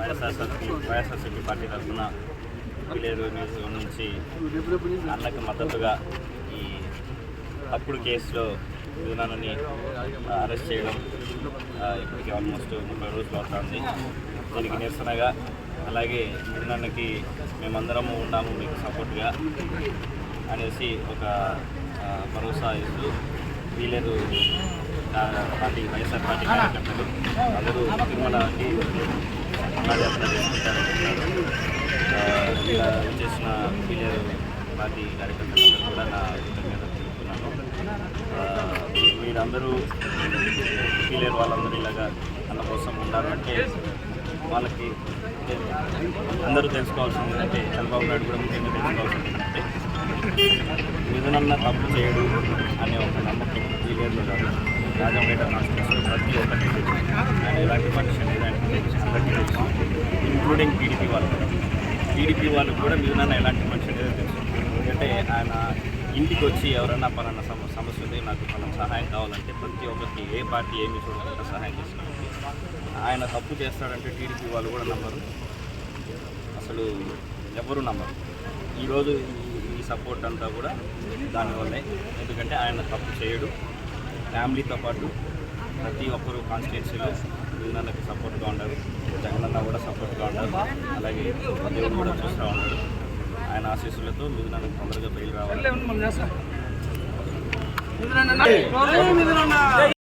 YSRCP YSRCP party తరఫున పిలేరు నియోజకవర్గం నుంచి అన్నకు మద్దతుగా ఈ తప్పుడు కేసులో యూనాని అరెస్ట్ చేయడం ఆ, ఇప్పటికి ఆల్మోస్ట్ ముప్పై రోజులు అవుతుంది. దీనికి నిరసనగా అలాగే యూనానికి మేమందరము ఉన్నాము మీకు సపోర్ట్గా అనేసి ఒక భరోసా ఇస్తూ వీలేరు పార్టీ వైఎస్ఆర్ పార్టీ కార్యకర్తలు అందరూ తిరుమలకి పాదయాత్ర చేసుకుంటారనుకుంటున్నారు ఆ, ఇలా చేసిన వీలేరు పార్టీ కార్యకర్తలందరూ కూడా నా కృతజ్ఞత తెలుపుతున్నాను. మీరందరూ వీలేరు వాళ్ళందరూ ఇలాగా అన్న కోసం ఉండాలంటే వాళ్ళకి అందరూ తెలుసుకోవాల్సింది ఏంటంటే చంద్రబాబు నాయుడు కూడా ముఖ్యంగా తెలుసుకోవాల్సింది ఏంటంటే నిజనన్న తప్పు చేయడు అనే ఒక నమ్మకం వీలేరులో కాదు. రాజంపేట రాష్ట్రంలో ప్రతి ఒక్కటి తెలుసు. ఆయన ఎలాంటి మనిషి అనేది ఆయనకు తెలుసు అందరికీ తెలుసు ఇంక్లూడింగ్ టీడీపీ వాళ్ళు కూడా టీడీపీ వాళ్ళు కూడా మిథునన్న ఎలాంటి మనిషి అనేది తెలుసు. ఎందుకంటే ఆయన ఇంటికి వచ్చి ఎవరన్నా పలానా సమ సమస్య ఉంది నాకు పలానా సహాయం కావాలంటే ప్రతి ఒక్కరికి ఏ పార్టీ ఏమి చూడకుండా సహాయం చేసినట్టు ఆయన తప్పు చేస్తాడంటే టీడీపీ వాళ్ళు కూడా నమ్మరు. అసలు ఎవరు నమ్మరు. ఈరోజు ఈ- ఈ సపోర్ట్ అంతా కూడా దానివల్లే. ఎందుకంటే ఆయన తప్పు చేయడు. ఫ్యామిలీతో పాటు ప్రతి ఒక్కరు కాన్స్టిట్యున్సీలో విజయనన్నకి సపోర్ట్గా ఉన్నారు. జగనన్న కూడా సపోర్ట్గా ఉన్నారు. అలాగే దేవుడు కూడా చూస్తూ ఉన్నాడు. ఆయన ఆశీస్సులతో మిథునన్నకి తొందరగా బయలు రావాలి